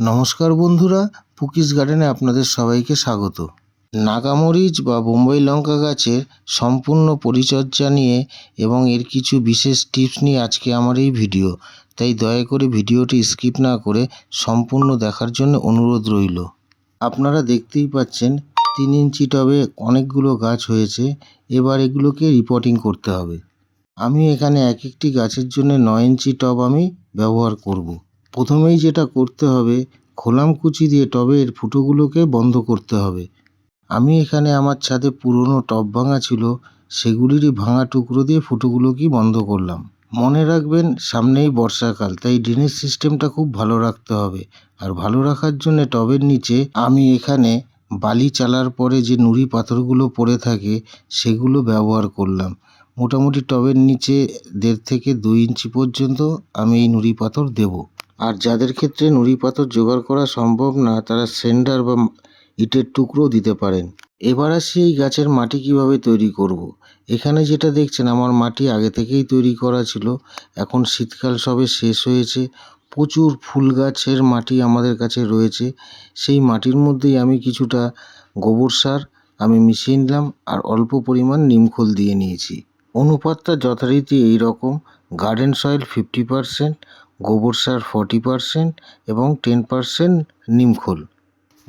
নমস্কার বন্ধুরা, পুকিস গার্ডেনে আপনাদের সবাইকে স্বাগত। নাগামরিচ বা বোম্বাই লঙ্কা গাছের সম্পূর্ণ পরিচর্যা নিয়ে এবং এর কিছু বিশেষ টিপস নিয়ে আজকে আমার এই ভিডিও। তাই দয়া করে ভিডিওটি স্কিপ না করে সম্পূর্ণ দেখার জন্য অনুরোধ রইল। আপনারা দেখতেই পাচ্ছেন, তিন ইঞ্চি টবে অনেকগুলো গাছ হয়েছে, এবার এগুলোকে রিপোর্টিং করতে হবে। আমি এখানে এক একটি গাছের জন্য নয় ইঞ্চি টব আমি ব্যবহার করব। প্রথমেই যেটা করতে হবে খোলাম কুচি দিয়ে টবের ফুটোগুলোকে বন্ধ করতে হবে। আমি এখানে আমার ছাদে পুরনো টব ভাঙা ছিল, সেগুলিরই ভাঙা টুকরো দিয়ে ফুটোগুলোকে বন্ধ করলাম। মনে রাখবেন, সামনেই বর্ষাকাল, তাই ড্রেনেজ সিস্টেমটা খুব ভালো রাখতে হবে। আর ভালো রাখার জন্য টবের নিচে আমি এখানে বালি চালার পরে যে নুড়ি পাথরগুলো পড়ে থাকে, সেগুলো ব্যবহার করলাম। মোটামুটি টবের নিচে দেড় থেকে দুই ইঞ্চি পর্যন্ত আমি এই নুড়ি পাথর দেবো। আর যাদের ক্ষেত্রে নুড়ি পাথর জোগাড় করা সম্ভব না, তারা সেন্ডার বা ইটের টুকরো দিতে পারেন। এবার আসি এই গাছের মাটি কীভাবে তৈরি করব। এখানে যেটা দেখছেন, আমার মাটি আগে থেকেই তৈরি করা ছিল। এখন শীতকাল সবে শেষ হয়েছে। প্রচুর ফুল গাছের মাটি আমাদের কাছে রয়েছে। সেই মাটির মধ্যেই আমি কিছুটা গোবর সার আমি মিশিয়ে নিলাম আর অল্প পরিমাণ নিমখোল দিয়ে নিয়েছি। অনুপাতটা যথারীতি এই রকম। গার্ডেন সয়েল ফিফটি পারসেন্ট গোবর সার ফর্টি পারসেন্ট এবং টেন পারসেন্ট নিমখোল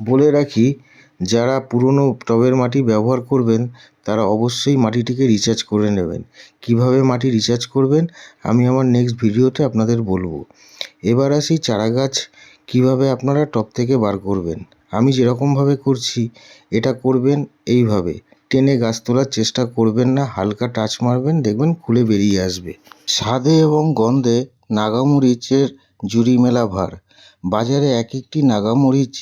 বলে রাখি, যারা পুরনো টবের মাটি ব্যবহার করবেন, তারা অবশ্যই মাটিটিকে রিচার্জ করে নেবেন। কীভাবে মাটি রিচার্জ করবেন, আমি আমার নেক্সট ভিডিওতে আপনাদের বলব। এবার আসি চারা গাছ কীভাবে আপনারা টব থেকে বার করবেন। আমি যেরকমভাবে করছি, এটা করবেন এইভাবে। টেনে গাছ তোলার চেষ্টা করবেন না, হালকা টাচ মারবেন, দেখবেন খুলে বেরিয়ে আসবে। স্বাদে এবং গন্ধে নাগামরিচের জুড়ি মেলা ভার বাজারে এক একটি নাগামরিচ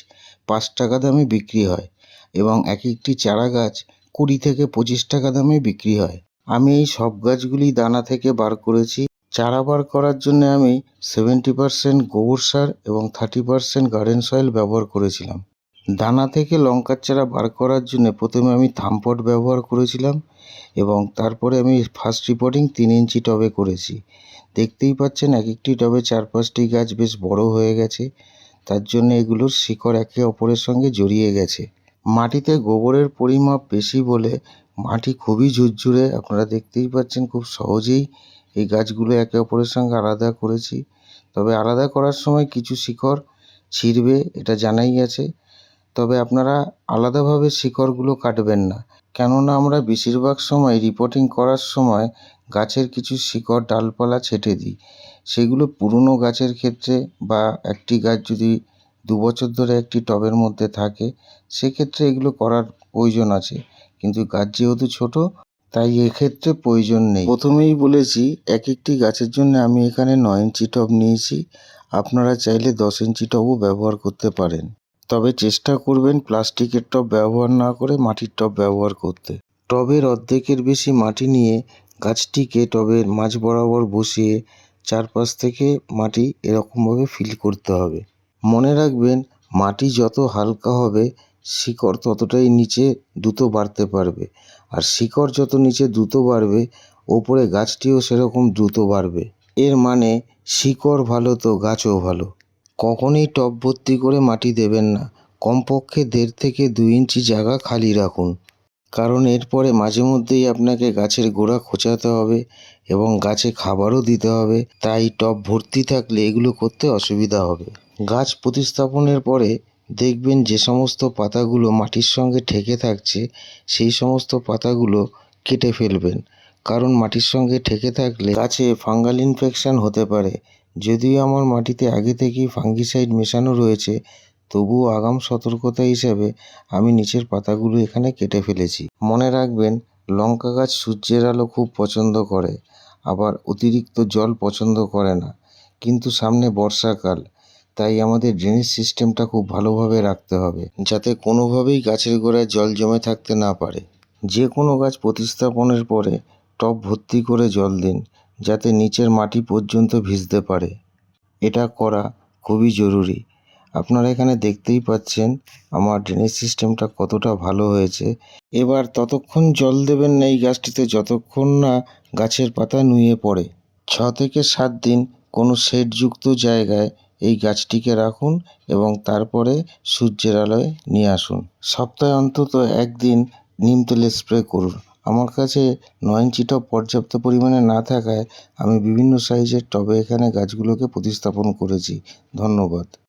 পাঁচ টাকা দামে বিক্রি হয় এবং এক একটি চারা গাছ কুড়ি থেকে পঁচিশ টাকা দামে বিক্রি হয়। আমি এই সব গাছগুলি দানা থেকে বার করেছি। চারা বার করার জন্য আমি সেভেন্টি পারসেন্ট গোবর সার এবং থার্টি পারসেন্ট গার্ডেন সয়েল ব্যবহার করেছিলাম। দানা থেকে লঙ্কার চারা বার করার জন্য প্রথমে আমি থামপট ব্যবহার করেছিলাম এবং তারপরে আমি ফার্স্ট রিপোর্টিং তিন ইঞ্চি টবে করেছি। দেখতেই পাচ্ছেন এক একটি টবে চার পাঁচটি গাছ বেশ বড় হয়ে গেছে। তার জন্য এগুলোর শিকড় একে অপরের সঙ্গে জড়িয়ে গেছে। মাটিতে গোবরের পরিমাপ বেশি বলে মাটি খুবই ঝুরঝুরে, আপনারা দেখতেই পাচ্ছেন খুব সহজেই এই গাছগুলো একে অপরের সঙ্গে আলাদা করেছি। তবে আলাদা করার সময় কিছু শিকড় ছিঁড়বে, এটা জানাই আছে। তবে আপনারা আলাদাভাবে শিকড়গুলো কাটবেন না। কেননা আমরা বেশিরভাগ সময় রিপোর্টিং করার সময় গাছের কিছু শিকড়, ডালপালা ছেঁটে দিই। সেগুলো পুরনো গাছের ক্ষেত্রে বা একটি গাছ যদি দু বছর ধরে একটি টবের মধ্যে থাকে, সেক্ষেত্রে এগুলো করার প্রয়োজন আছে। কিন্তু গাছ যেহেতু ছোট, তাই এক্ষেত্রে প্রয়োজন নেই। প্রথমেই বলেছি, এক একটি গাছের জন্য আমি এখানে নয় ইঞ্চি টব নিয়েছি। আপনারা চাইলে দশ ইঞ্চি টবও ব্যবহার করতে পারেন। তবে চেষ্টা করবেন প্লাস্টিকের টব ব্যবহার না করে মাটির টব ব্যবহার করতে। টবের অর্ধেকের বেশি মাটি নিয়ে গাছটিকে টবের মাঝ বরাবর বসিয়ে চারপাশ থেকে মাটি এরকমভাবে ফিল করতে হবে। মনে রাখবেন, মাটি যত হালকা হবে, শিকড় ততটাই নিচে দ্রুত বাড়তে পারবে। আর শিকড় যত নিচে দ্রুত বাড়বে, ওপরে গাছটিও সেরকম দ্রুত বাড়বে। এর মানে শিকড় ভালো তো গাছও ভালো। কখনই টব ভর্তি করে মাটি দেবেন না। কমপক্ষে দেড় থেকে দুই ইঞ্চি জায়গা খালি রাখুন। কারণ এরপরে মাঝে মধ্যেই আপনাকে গাছের গোড়া খোঁচাতে হবে এবং গাছে খাবারও দিতে হবে। তাই টব ভর্তি থাকলে এগুলো করতে অসুবিধা হবে। গাছ প্রতিস্থাপনের পরে দেখবেন যে সমস্ত পাতাগুলো মাটির সঙ্গে ঠেকে থাকছে, সেই সমস্ত পাতাগুলো কেটে ফেলবেন। কারণ মাটির সঙ্গে ঠেকে থাকলে গাছে ফাঙ্গাল ইনফেকশান হতে পারে। যদিও আমার মাটিতে আগে থেকেই ফাঙ্গিসাইড মেশানো রয়েছে তবুও আগাম সতর্কতা হিসাবে আমি নিচের পাতাগুলো এখানে কেটে ফেলেছি। মনে রাখবেন, লঙ্কা গাছ সূর্যের আলো খুব পছন্দ করে, আবার অতিরিক্ত জল পছন্দ করে না। কিন্তু সামনে বর্ষাকাল, তাই আমাদের ড্রেনেজ সিস্টেমটা খুব ভালোভাবে রাখতে হবে, যাতে কোনোভাবেই গাছের গোড়ায় জল জমে থাকতে না পারে। যে কোনো গাছ প্রতিস্থাপনের পরে টব ভর্তি করে জল দিন, যাতে নিচের মাটি পর্যন্ত ভিজতে পারে। এটা করা খুবই জরুরি। আপনারা এখানে দেখতেই পাচ্ছেন আমার ড্রেনেজ সিস্টেমটা কতটা ভালো হয়েছে। এবার ততক্ষণ জল দেবেন না এই গাছটিতে, যতক্ষণ না গাছের পাতা নুয়ে পড়ে। ছ থেকে সাত দিন কোনো শেডযুক্ত জায়গায় এই গাছটিকে রাখুন এবং তারপরে সূর্যের আলোয় নিয়ে আসুন। সপ্তাহে অন্তত একদিন নিম তেলের স্প্রে করুন। আমার কাছে নয় ইঞ্চি টব পর্যাপ্ত পরিমাণে না থাকায় আমি বিভিন্ন সাইজের টবে এখানে গাছগুলোকে প্রতিস্থাপন করেছি। ধন্যবাদ।